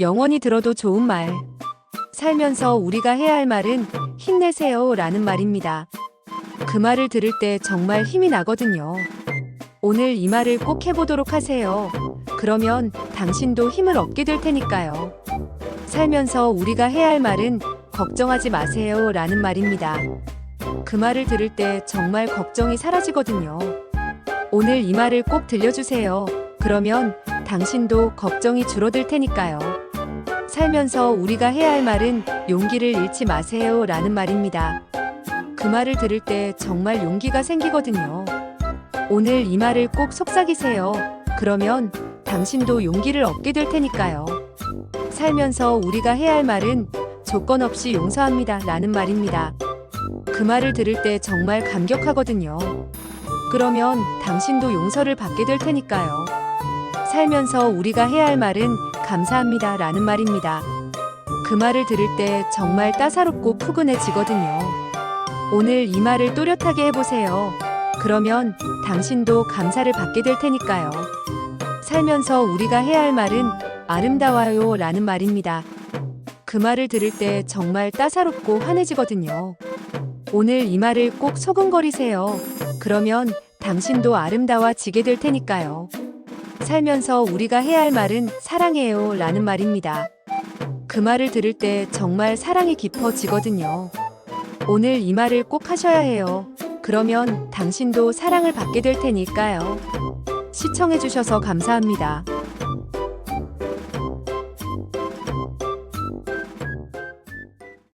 영원히 들어도 좋은 말. 살면서 우리가 해야 할 말은 힘내세요 라는 말입니다. 그 말을 들을 때 정말 힘이 나거든요. 오늘 이 말을 꼭 해보도록 하세요. 그러면 당신도 힘을 얻게 될 테니까요. 살면서 우리가 해야 할 말은 걱정하지 마세요 라는 말입니다. 그 말을 들을 때 정말 걱정이 사라지거든요. 오늘 이 말을 꼭 들려주세요. 그러면 당신도 걱정이 줄어들 테니까요. 살면서 우리가 해야 할 말은 용기를 잃지 마세요 라는 말입니다. 그 말을 들을 때 정말 용기가 생기거든요. 오늘 이 말을 꼭 속삭이세요. 그러면 당신도 용기를 얻게 될 테니까요. 살면서 우리가 해야 할 말은 조건 없이 용서합니다 라는 말입니다. 그 말을 들을 때 정말 감격하거든요. 그러면 당신도 용서를 받게 될 테니까요. 살면서 우리가 해야 할 말은 감사합니다 라는 말입니다. 그 말을 들을 때 정말 따사롭고 푸근해지거든요. 오늘 이 말을 또렷하게 해보세요. 그러면 당신도 감사를 받게 될 테니까요. 살면서 우리가 해야 할 말은 아름다워요 라는 말입니다. 그 말을 들을 때 정말 따사롭고 환해지거든요. 오늘 이 말을 꼭 소근거리세요. 그러면 당신도 아름다워지게 될 테니까요. 살면서 우리가 해야 할 말은 사랑해요 라는 말입니다. 그 말을 들을 때 정말 사랑이 깊어지거든요. 오늘 이 말을 꼭 하셔야 해요. 그러면 당신도 사랑을 받게 될 테니까요. 시청해주셔서 감사합니다.